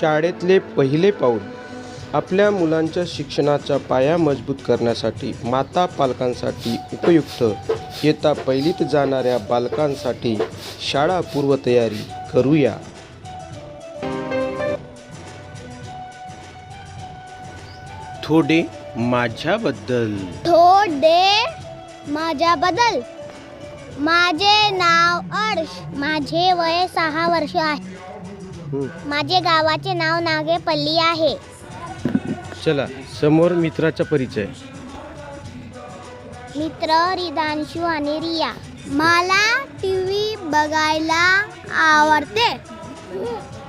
शाळेतले पहिले पाऊल आपल्या मुलांच्या शिक्षणाचा पाया मजबूत करण्यासाठी माता पालकांसाठी उपयुक्त येता पहिलीत जाणाऱ्या बालकांसाठी शाळा पूर्वतयारी करूया. थोडे माझ्याबद्दल. थोडे माझ्याबद्दल. माझे नाव अर्श. माझे वय सहा वर्ष आहे. माझे गावाचे नाव नागेपल्ली आहे. चला समोर मित्राचा परिचय. मित्र रिदांशू आणि रिया. मला टी व्ही बघायला आवडते.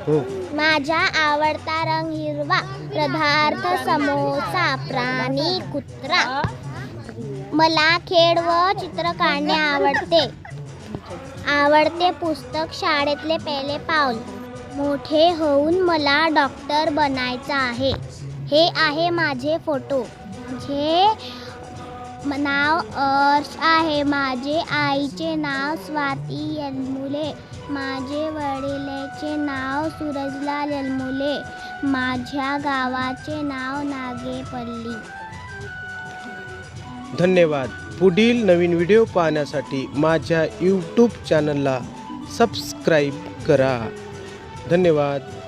हो. माझा आवडता रंग हिरवा पदार्थ समोसा प्राणी कुत्रा. मला खेळ व चित्र काढणे आवडते. आवडते पुस्तक शाळेतले पहिले पाऊल. मोठे होऊन मला डॉक्टर बनायचं आहे. हे आहे माझे फोटो. जे नाव अर्श आहे. माझे आईचे नाव स्वाती यलमुले. माझे वडिलाचे नाव सूरजलाल यलमुले. माझ्या गावाचे नाव नागेपल्ली. धन्यवाद. पुढील नवीन व्हिडिओ पाहण्यासाठी माझ्या यूट्यूब चॅनलला सबस्क्राईब करा. धन्यवाद.